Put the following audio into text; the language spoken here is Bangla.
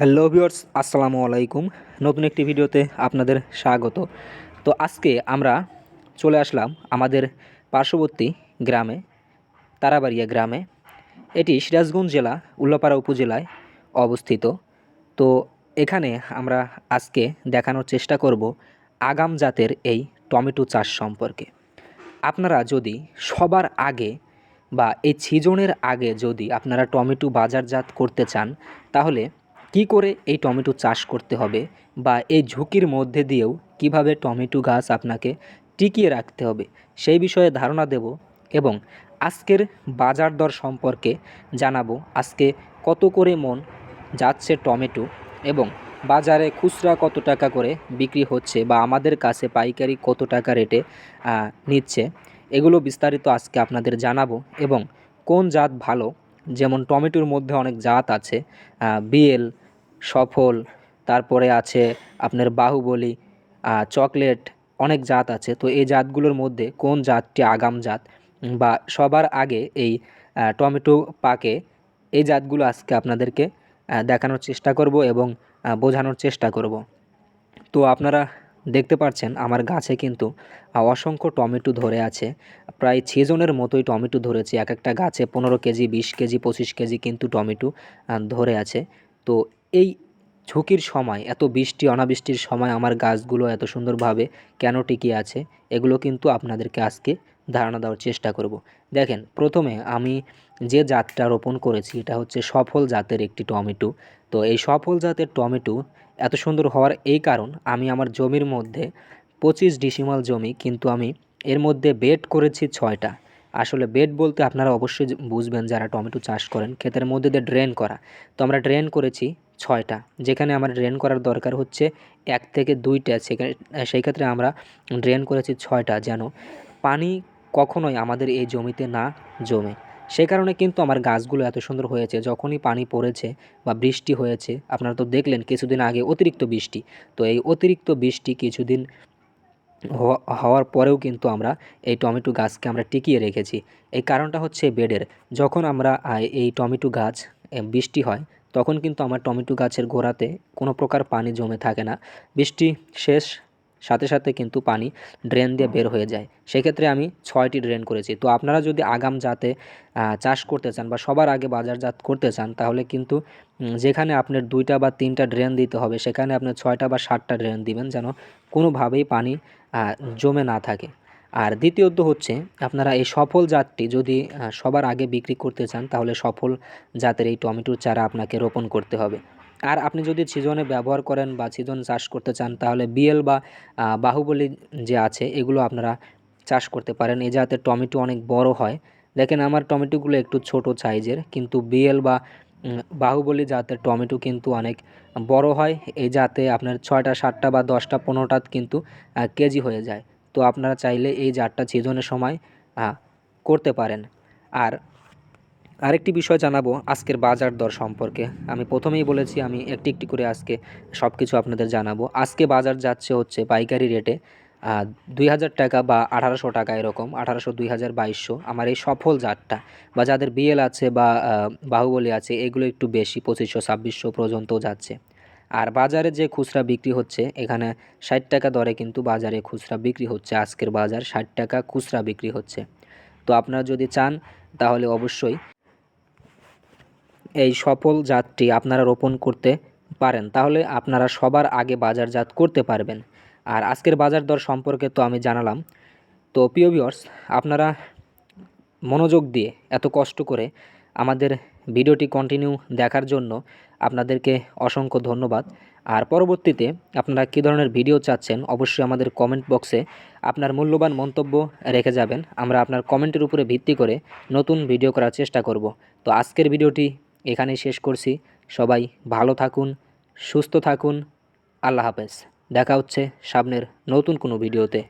হ্যালো ভিউয়ার্স, আসসালামু আলাইকুম। নতুন একটি ভিডিওতে আপনাদের স্বাগত। তো আজকে আমরা চলে আসলাম আমাদের পার্শ্ববর্তী গ্রামে, তারাবাড়িয়া গ্রামে। এটি সিরাজগঞ্জ জেলা, উল্লাপাড়া উপজেলায় অবস্থিত। তো এখানে আমরা আজকে দেখানোর চেষ্টা করব আগাম জাতের এই টমেটো চাষ সম্পর্কে। আপনারা যদি সবার আগে বা এই সিজনের আগে যদি আপনারা টমেটো বাজারজাত করতে চান, তাহলে কি করে এই টমেটো চাষ করতে হবে বা এই ঝুঁকির মধ্যে দিয়েও কীভাবে টমেটো গাছ আপনাকে টিকিয়ে রাখতে হবে সেই বিষয়ে ধারণা দেব এবং আজকের বাজার দর সম্পর্কে জানাব আজকে কত করে মন যাচ্ছে টমেটো এবং বাজারে খুচরা কত টাকা করে বিক্রি হচ্ছে বা আমাদের কাছে পাইকারি কত টাকা রেটে নিচ্ছে, এগুলো বিস্তারিত আজকে আপনাদের জানাব এবং কোন জাত ভালো যেমন টমেটোর মধ্যে অনেক জাত আছে বিএল, সফল, তারপরে আছে আপনার বাহুবলী চকলেট, অনেক জাত আছে। তো এই জাতগুলোর মধ্যে কোন জাতটি আগাম জাত? বা সবার আগে এই টমেটো পাকে, এই জাতগুলো আজকে আপনাদেরকে দেখানোর চেষ্টা করব এবং বোঝানোর চেষ্টা করব। তো আপনারা দেখতে পাচ্ছেন আমার গাছে কিন্তু অসংখ্য টমেটো ধরে আছে। প্রায় ছিজনের মতোই টমেটো ধরেছে, এক একটা গাছে পনেরো কেজি, বিশ কেজি, পঁচিশ কেজি কিন্তু টমেটো ধরে আছে। তো এই ঝুঁকির সময়, এত বৃষ্টি, অনাবৃষ্টির সময় আমার গাছগুলো এত সুন্দরভাবে কেন টিকে আছে, এগুলো কিন্তু আপনাদেরকে আজকে ধারণা দেওয়ার চেষ্টা করব। দেখেন, প্রথমে আমি যে জাতটা রোপণ করেছি, এটা হচ্ছে সফল জাতের একটি টমেটো। তো এই সফল জাতের টমেটো এত সুন্দর হওয়ার এই কারণ, আমি আমার জমির মধ্যে পঁচিশ ডিসিমাল জমি, কিন্তু আমি এর মধ্যে বেড করেছি ছয়টা। আসলে বেড বলতে আপনারা অবশ্যই বুঝবেন যারা টমেটো চাষ করেন, ক্ষেতের মধ্যে দিয়ে ড্রেন করা। তো আমরা ড্রেন করেছি ছয়টা, যেখানে আমার ড্রেন করার দরকার হচ্ছে এক থেকে দুইটা, সেখানে সেই ক্ষেত্রে আমরা ড্রেন করেছি ছয়টা, যেন পানি কখনোই আমাদের এই জমিতে না জমে। সেই কারণে কিন্তু আমার গাছগুলো এত সুন্দর হয়েছে, যখনই পানি পড়েছে বা বৃষ্টি হয়েছে, আপনারা তো দেখলেন কিছুদিন আগে অতিরিক্ত বৃষ্টি। তো এই অতিরিক্ত বৃষ্টি কিছুদিন হওয়া- হওয়ার পরেও কিন্তু আমরা এই টমেটো গাছকে আমরা টিকিয়ে রেখেছি। এই কারণটা হচ্ছে বেডের। যখন আমরা এই টমেটো গাছ বৃষ্টি হয়, তখন কিন্তু আমার টমেটো গাছের গোড়াতে কোনো প্রকার পানি জমে থাকে না। বৃষ্টি শেষ সাথে সাথে কিন্তু পানি ড্রেন দিয়ে বের হয়ে যায়। সেক্ষেত্রে আমি ছয়টি ড্রেন করেছি। তো আপনারা যদি আগাম জাতে চাষ করতে চান বা সবার আগে বাজারজাত করতে চান, তাহলে কিন্তু যেখানে আপনার দুইটা বা তিনটা ড্রেন দিতে হবে, সেখানে আপনার ছয়টা বা সাতটা ড্রেন দিবেন যেন কোনোভাবেই পানি জমে না থাকে। আর দ্বিতীয়ত হচ্ছে, আপনারা এই সফল জাতটি যদি সবার আগে বিক্রি করতে চান, তাহলে সফল জাতের এই টমেটোর চারা আপনাকে রোপণ করতে হবে। আর আপনি যদি সিজনে ব্যবহার করেন বা সিজন চাষ করতে চান, তাহলে বিএল বা বাহুবলী যে আছে, এগুলো আপনারা চাষ করতে পারেন। এই জাতের টমেটো অনেক বড় হয়। দেখেন, আমার টমেটোগুলো একটু ছোট সাইজের, কিন্তু বিএল বা বাহুবলী জাতের টমেটো কিন্তু অনেক বড় হয়। এই জাতে আপনার ছয়টা, সাতটা বা দশটা, পনেরোটা কিন্তু কেজি হয়ে যায়। তো আপনারা চাইলে এই জাতটা সিজনের সময় করতে পারেন। আর আরেকটি বিষয় জানাব আজকের বাজার দর সম্পর্কে। আমি প্রথমেই বলেছি, আমি একটি একটি করে আজকে সব কিছু আপনাদের জানাব। আজকে বাজার যাচ্ছে হচ্ছে পাইকারি রেটে দুই হাজার টাকা বা আঠারোশো টাকা এরকম, আঠারোশো, দুই হাজার, বাইশশো। আমার এই সফল জাতটা বা যাদের বিএল আছে বা বাহুবলী আছে, এগুলো একটু বেশি, পঁচিশশো, ছাব্বিশশো পর্যন্ত যাচ্ছে। আর বাজারে যে খুচরা বিক্রি হচ্ছে, এখানে ষাট টাকা দরে কিন্তু বাজারে খুচরা বিক্রি হচ্ছে, আজকের বাজার ষাট টাকা খুচরা বিক্রি হচ্ছে। তো আপনারা যদি চান, তাহলে অবশ্যই এই সফল জাতটি আপনারা রোপণ করতে পারেন, তাহলে আপনারা সবার আগে বাজারজাত করতে পারবেন। আর আজকের বাজার দর সম্পর্কে তো আমি জানালাম। তো প্রিয় ভিউয়ার্স আপনারা মনোযোগ দিয়ে এত কষ্ট করে আমাদের ভিডিওটি কন্টিনিউ দেখার জন্য আপনাদেরকে অসংখ্য ধন্যবাদ। আর পরবর্তীতে আপনারা কী ধরনের ভিডিও চাচ্ছেন, অবশ্যই আমাদের কমেন্ট বক্সে আপনার মূল্যবান মন্তব্য রেখে যাবেন। আমরা আপনার কমেন্টের উপরে ভিত্তি করে নতুন ভিডিও করার চেষ্টা করব। তো আজকের ভিডিওটি এখানেই শেষ করছি। সবাই ভালো থাকুন, সুস্থ থাকুন। আল্লাহ হাফেজ। দেখা হচ্ছে সামনের নতুন কোনো ভিডিওতে।